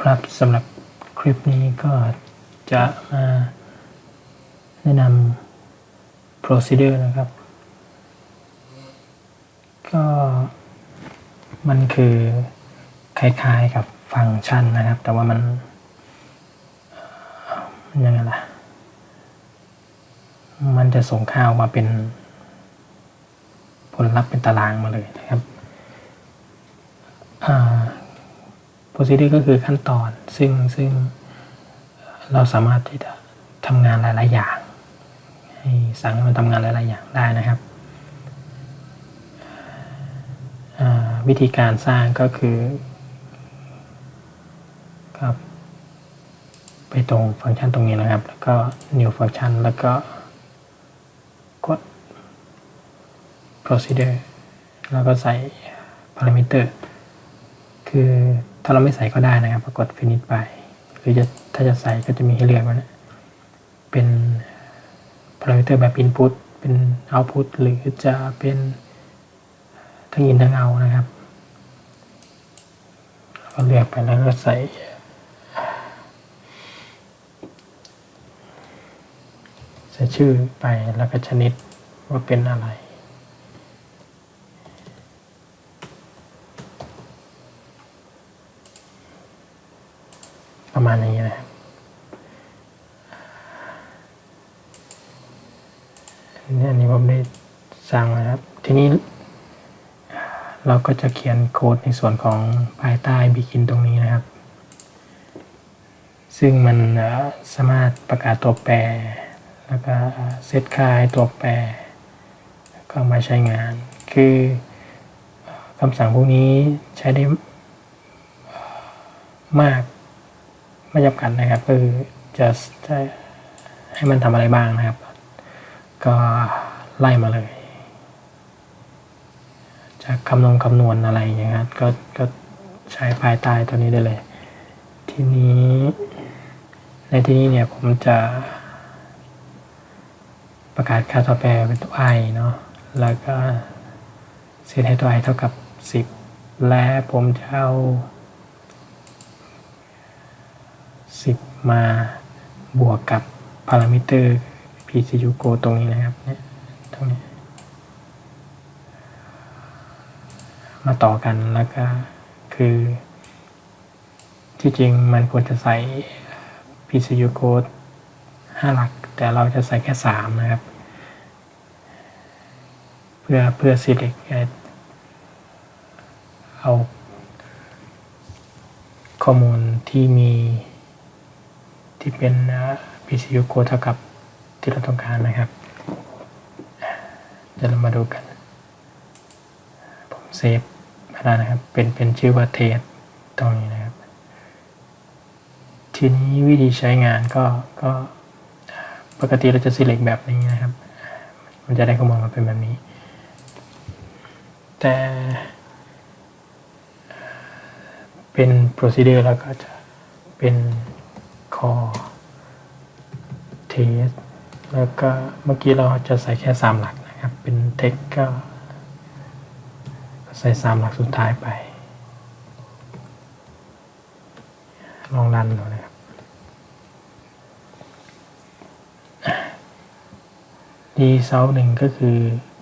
ครับสำหรับคลิปนี้ก็จะมาแนะนำ procedure นะครับ ก็มันคือคล้ายๆกับฟังก์ชันนะครับ แต่ว่ามันยังไงล่ะ มันจะส่งค่าออกมาเป็น ผลลัพธ์เป็นตารางมาเลยนะครับอ่า procedure ก็คือขั้นตอน ซึ่งซึ่งเราสามารถที่จะทำงานหลาย ๆ อย่าง ให้สั่งให้มันทำงานหลาย ๆ อย่างได้นะครับ วิธีการสร้างก็คือครับไปตรงฟังก์ชันตรงนี้นะครับ แล้วก็ new function แล้วก็กด procedure แล้วก็ใส่ parameter คือถ้าเราไม่ใส่ก็ได้นะครับปรากด finish ไป หรือจะถ้าจะใส่ก็จะมีให้เลือกว่านะเป็น parameter แบบ input เป็น output หรือจะเป็นทั้งอินทั้งเอานะครับก็เลือกไปแล้วก็ใส่ใส่ชื่อไปแล้วก็ชนิดว่าเป็นอะไร ประมาณนี้นะครับนนี้อันนี้ผมได้สร้างไว้นะครับ ทีนี้ เราก็จะเขียนโค้ดในส่วนของภายใต้บิกินตรงนี้นะครับ ซึ่งมันสามารถประกาศตัวแปร แล้วก็เซตค่าให้ตัวแปร ก็มาใช้งาน คือคำสั่งพวกนี้ใช้ได้มาก ไม่จำกัดนะครับก็คือจะให้มันทำอะไรบ้างนะครับ ก็ไล่มาเลยจะคำนวณคำนวณอะไรอย่างเงี้ยครับก็ก็ใช้ภายใต้ตัวนี้ได้เลย ทีนี้ ในที่นี้เนี่ยผมจะ ประกาศค่าตัวแปรเป็นตัว i เนาะแล้วก็เซตให้ตัว i เท่ากับ 10 และผมจะเอา 10 มาบวกกับพารามิเตอร์ PCU Go ตรงนี้นะครับเนี่ยตรงนี้ มาต่อกันแล้วก็คือ ที่จริงมันควรจะใส่ PCU code 5หลัก แต่เราจะใส่แค่ 3 นะครับ เพื่อเพื่อ select เอาข้อมูลที่มี ที่เป็น PCU เท่ากับที่เราต้องการนะครับเดี๋ยวเรามาดูกัน ผมเซฟมาแล้วนะครับ เป็นเป็นชื่อว่าเทสตรงนี้นะครับ ทีนี้วิธีใช้งานก็ก็ปกติเราจะ select แบบนี้นะครับ มันจะได้ข้อมูลมาเป็นแบบนี้ แต่เป็น procedure แล้วก็จะเป็น core test แล้วก็เมื่อกี้เราจะใส่แค่ 3 หลักนะครับ เป็น text ก็ใส่ 3 หลักสุดท้ายไป ลองรันดูนะครับรีเซลหนึ่งก็คือ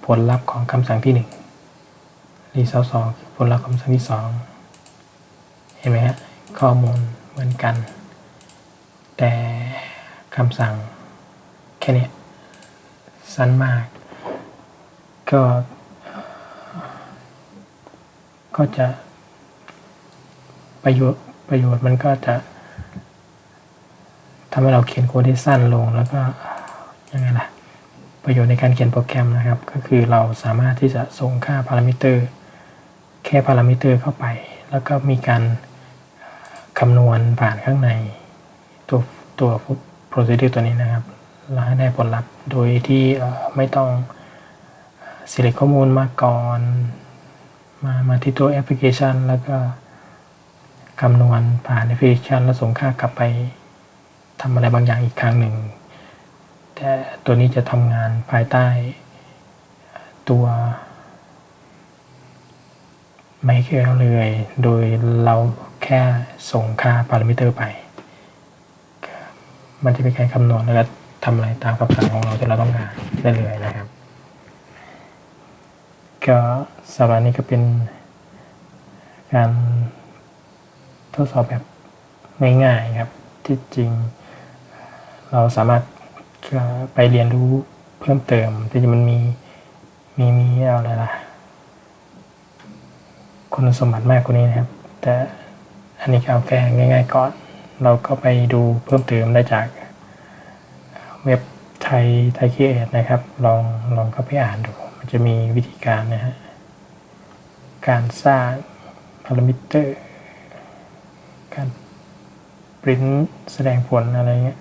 ผลลัพธ์ของคำสั่งที่หนึ่งรีเซลสองคือผลลัพธ์คำสั่งที่สองเห็นไหมฮะข้อมูลเหมือนกัน แต่คำสั่งแค่นี้สั้นมาก ก็ ก็จะ ประโยชน์ประโยชน์มันก็จะทำให้เราเขียนโค้ดได้สั้นลงแล้วก็ยังไงล่ะ ประโยชน์ในการเขียนโปรแกรมนะครับ ก็คือเราสามารถที่จะส่งค่าพารามิเตอร์ แค่พารามิเตอร์เข้าไป แล้วก็มีการคำนวณผ่านข้างใน ตัวตัว procedure ตัวนี้นะครับแล้วให้ได้ผลลัพธ์โดยที่ไม่ต้อง select ข้อมูลมาก่อน มามาที่ตัวแอปพลิเคชัน แล้วก็คำนวณผ่านแอปพลิเคชัน แล้วส่งค่ากลับไปทำอะไรบางอย่างอีกครั้งหนึ่ง แต่ตัวนี้จะทำงานภายใต้ตัว MySQL เลย โดยเราแค่ส่งค่าพารามิเตอร์ไป มันจะเป็นการคำนวณแล้วก็ทำอะไรตามคำสั่งของเราที่เราต้องการได้เลยนะครับ ก็สัปดาห์นี้ก็เป็นการทดสอบแบบง่ายๆครับ ที่จริงเราสามารถไปเรียนรู้เพิ่มเติมที่จริงมันมีมีมีอะไรล่ะ คุณสมบัติมากกว่านี้นะครับ แต่อันนี้เอาแค่ง่าย ๆ ก่อน เราก็ไปดูเพิ่มเติมได้จากเว็บไทยไทยคีเอทนะครับ ลองลองเข้าไปอ่านดู มันจะมีวิธีการนะฮะ การสร้างพารามิเตอร์ การปริ้นแสดงผลอะไรเงี้ย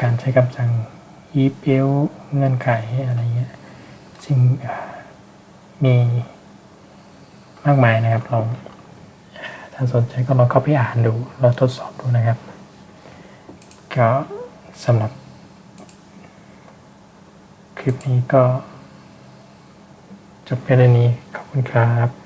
การใช้คำสั่ง EPL เงื่อนไขอะไรเงี้ย ซึ่งมีมากมายนะครับลองาสนใจก็ลองเข้าไปอ่านดูแล้วทดสอบดูนะครับ ก็สำหรับ คลิปนี้ก็จบแค่นี้ขอบคุณครับ